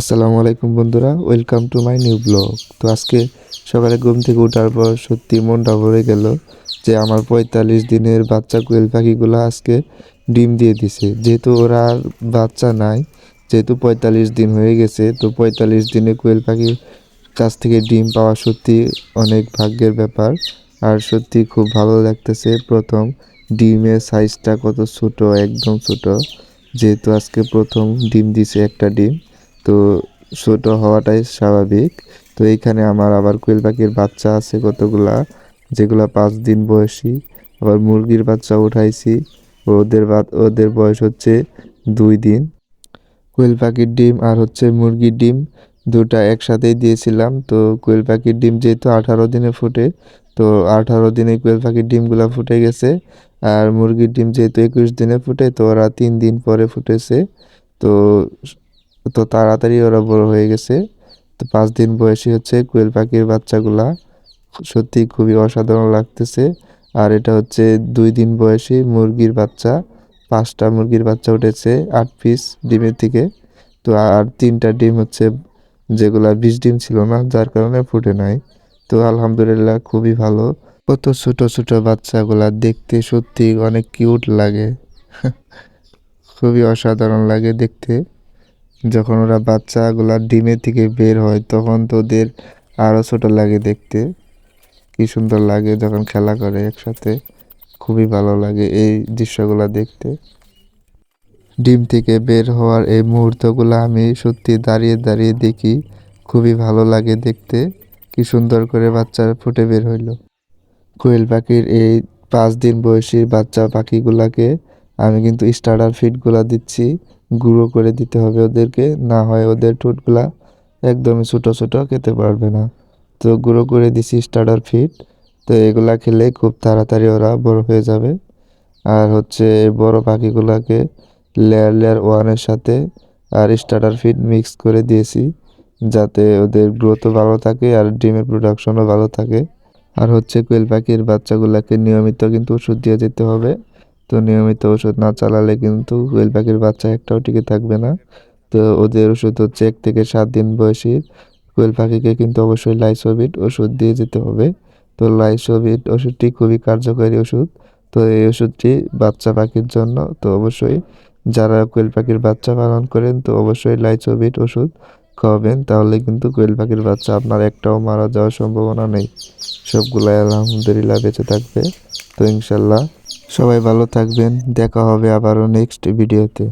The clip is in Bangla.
আসসালামু আলাইকুম বন্ধুরা welcome to my new blog তো আজকে সকালে ঘুম থেকে ওঠার পর সত্যি মনটা ভরে গেল যে আমার পঁয়তাল্লিশ দিনের বাচ্চা কোয়েল পাখিগুলো আজকে ডিম দিয়ে দিছে। যেহেতু ওরা আর বাচ্চা নাই, যেহেতু পঁয়তাল্লিশ দিন হয়ে গেছে, তো পঁয়তাল্লিশ দিনে কোয়েল পাখির কাছ থেকে ডিম পাওয়া সত্যি অনেক ভাগ্যের ব্যাপার। আর সত্যি খুব ভালো লাগতেছে প্রথম ডিমের সাইজটা কত ছোট, একদম ছোট। যেহেতু আজকে প্রথম ডিম দিছে একটা ডিম। তো ছোট হওয়াটাই স্বাভাবিক। তো এইখানে আমার আবার কোয়েল পাখির বাচ্চা আছে কতগুলা, যেগুলা পাঁচ দিন বয়সী। আবার মুরগির বাচ্চা উঠাইছি, ওদের ওদের বয়স হচ্ছে দুই দিন। কোয়েল পাখির ডিম আর হচ্ছে মুরগির ডিম দুটা একসাথেই দিয়েছিলাম। তো কোয়েল পাখির ডিম যেহেতু আঠারো দিনে ফুটে, তো আঠারো দিনে কোয়েল পাখির ডিমগুলা ফুটে গেছে। আর মুরগির ডিম যেহেতু একুশ দিনে ফুটে, তো ওরা তিন দিন পরে ফুটেছে। তো তো তাড়াতাড়ি ওরা বড় হয়ে গেছে। তো পাঁচ দিন বয়সী হচ্ছে কোয়েল পাখির বাচ্চাগুলা। সত্যি খুবই অসাধারণ লাগতেছে। আর এটা হচ্ছে দুই দিন বয়সী মুরগির বাচ্চা। পাঁচটা মুরগির বাচ্চা উঠেছে, আট পিস ডিমের থেকে। তো আর তিনটা ডিম হচ্ছে যেগুলা বিশ ডিম ছিল না, যার কারণে ফুটে নাই। তো আলহামদুলিল্লাহ খুবই ভালো। কত ছোট ছোট বাচ্চাগুলা দেখতে সত্যি অনেক কিউট লাগে। খুবই অসাধারণ লাগে দেখতে। যখন ওরা বাচ্চাগুলা ডিমের থেকে বের হয়, তখন তো ওদের আরও ছোট লাগে দেখতে। কি সুন্দর লাগে যখন খেলা করে একসাথে। খুবই ভালো লাগে এই দৃশ্যগুলো দেখতে। ডিম থেকে বের হওয়ার এই মুহূর্তগুলো আমি সত্যি দাঁড়িয়ে দাঁড়িয়ে দেখি। খুবই ভালো লাগে দেখতে। কি সুন্দর করে বাচ্চা ফুটে বের হইল। কোয়েল পাখির এই পাঁচ দিন বয়সী বাচ্চা পাখিগুলাকে আমি কিন্তু স্টার্টার ফিডগুলা দিচ্ছি, গুঁড়ো করে দিতে হবে ওদেরকে, না হয় ওদের ঠোঁটগুলা একদমই ছোটো ছোটো খেতে পারবে না। তো গুঁড়ো করে দিছি স্টার্টার ফিড তো এগুলা খেলে খুব তাড়াতাড়ি ওরা বড় হয়ে যাবে। আর হচ্ছে বড় পাখিগুলাকে লেয়ার লেয়ার ওয়ানের সাথে আর স্টার্টার ফিড মিক্স করে দিয়েছি, যাতে ওদের গ্রোথও ভালো থাকে আর ডিমের প্রোডাকশনও ভালো থাকে। আর হচ্ছে কোয়েল পাখির বাচ্চাগুলোকে নিয়মিত কিন্তু ওষুধ দিয়ে যেতে হবে। তো নিয়মিত ওষুধ না চালালে কিন্তু কোয়েল পাখির বাচ্চা একটাও টিকে থাকবে না। তো ওদের ওষুধ হচ্ছে এক থেকে সাত দিন বয়সী। কোয়েল পাখিকে কিন্তু অবশ্যই লাইসোভিট ওষুধ দিয়ে যেতে হবে। তো লাইসোভিট ওষুধটি খুবই কার্যকরী ওষুধ। তো এই ওষুধটি বাচ্চা পাখির জন্য। তো অবশ্যই যারা কোয়েল পাখির বাচ্চা পালন করেন তো অবশ্যই লাইসোভিট ওষুধ খাওয়াবেন, তাহলে কিন্তু কোয়েল পাখির বাচ্চা আপনার একটাও মারা যাওয়ার সম্ভাবনা নেই। সবগুলাই আলহামদুলিল্লাহ বেঁচে থাকবে। তো ইনশাল্লাহ সবাই ভালো থাকবেন। দেখা হবে আবারও নেক্সট ভিডিওতে